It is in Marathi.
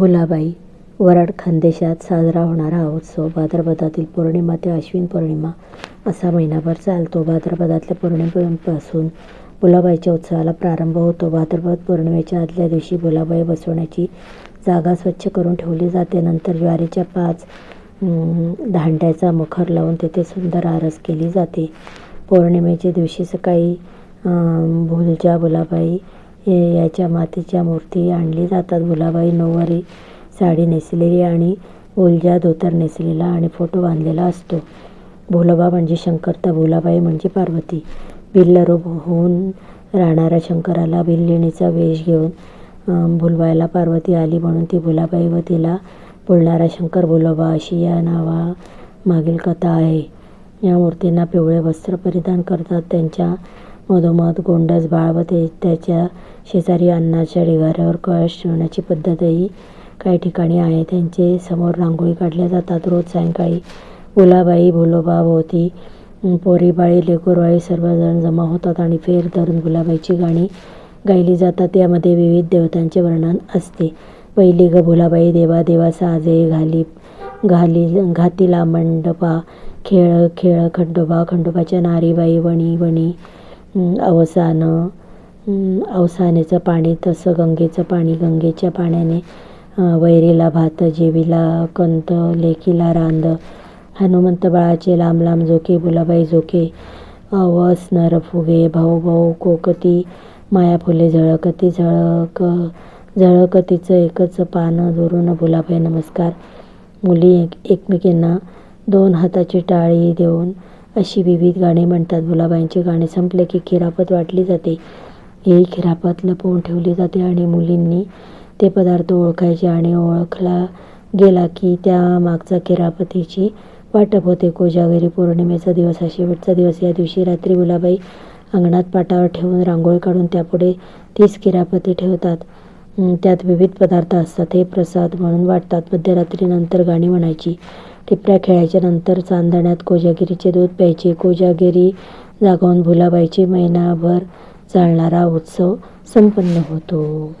भुलाबाई वराड खानदेशात साजरा होणारा हा उत्सव भाद्रपदातील पौर्णिमा ते अश्विन पौर्णिमा असा महिनाभर चालतो. भाद्रपदातल्या पौर्णिमेपासून भुलाबाईच्या उत्सवाला प्रारंभ होतो. भाद्रपद पौर्णिमेच्या आदल्या दिवशी भुलाबाई बसवण्याची जागा स्वच्छ करून ठेवली जाते. नंतर ज्वारीच्या पाच धांड्याचा मुखर लावून तेथे सुंदर आरस केली जाते. पौर्णिमेच्या दिवशी सकाळी भुलजा भुलाबाई याच्या मातीच्या मूर्ती आणली जातात. भुलाबाई नऊवारी साडी नेसलेली आणि ओलजा धोतर नेसलेला आणि फोटो बांधलेला असतो. भोलोबा म्हणजे शंकर तर भुलाबाई म्हणजे पार्वती. बिल्लरूप होऊन राहणाऱ्या शंकराला भिल्लिणीचा वेष घेऊन भुलवायला पार्वती आली म्हणून ती भुलाबाई व तिला बोलणारा शंकर भोलोबा अशी या नावा मागील कथा आहे. या मूर्तींना पिवळे वस्त्र परिधान करतात. त्यांच्या मधोमध गोंडस बाळ व त्याच्या शेजारी अन्नाच्या ढिगाऱ्यावर कळस ठेवण्याची पद्धतही काही ठिकाणी आहे. त्यांचे समोर रांगोळी काढल्या जातात. रोज सायंकाळी भुलाबाई भोलोबा भोवती पोरीबाळी लेकरूबाळी सर्वजण जमा होतात आणि फेर धरून गुलाबाईची गाणी गायली जातात. यामध्ये विविध देवतांचे वर्णन असते. पहिली ग भुलाबाई देवा देवा साजे घातीला मंडपा खेळ खेळ खंडोबा खंडोबाच्या नारीबाई वणी वणी अवसानं अवसानेचं पाणी तसं गंगेचं पाणी गंगेच्या पाण्याने वैरीला भात जेवीला कंत लेकीला रांद हनुमंत बाळाचे लांब लांब झोके बुलाबाई झोके अवस नर फुगे भाऊ भाऊ कोकती माया फुले झळकती झळक झळकतीचं एकच पानं धरून भुलाबाई नमस्कार. मुली एक एकमेकींना दोन हाताची टाळी देऊन अशी विविध गाणी म्हणतात. गुलाबाईंचे गाणे संपले की खिरापत वाटली जाते. ही खिरापत लपवून ठेवली जाते आणि मुलींनी ते पदार्थ ओळखायचे आणि ओळखला गेला की त्या मागचा खिरापतीची वाटप होते. कोजागिरी पौर्णिमेचा दिवस हा शेवटचा दिवस. या दिवशी रात्री गुलाबाई अंगणात पाटावर ठेवून रांगोळी काढून त्यापुढे तीस खिरापती ठेवतात. त्यात विविध पदार्थ असतात. हे प्रसाद म्हणून वाटतात. मध्यरात्रीनंतर गाणी म्हणायची. टिपऱ्या खेळायच्या. नंतर चांदण्यात कोजागिरीचे दूध प्यायचे. कोजागिरी जागवून भुलाबाईची महिनाभर चालणारा उत्सव संपन्न होतो.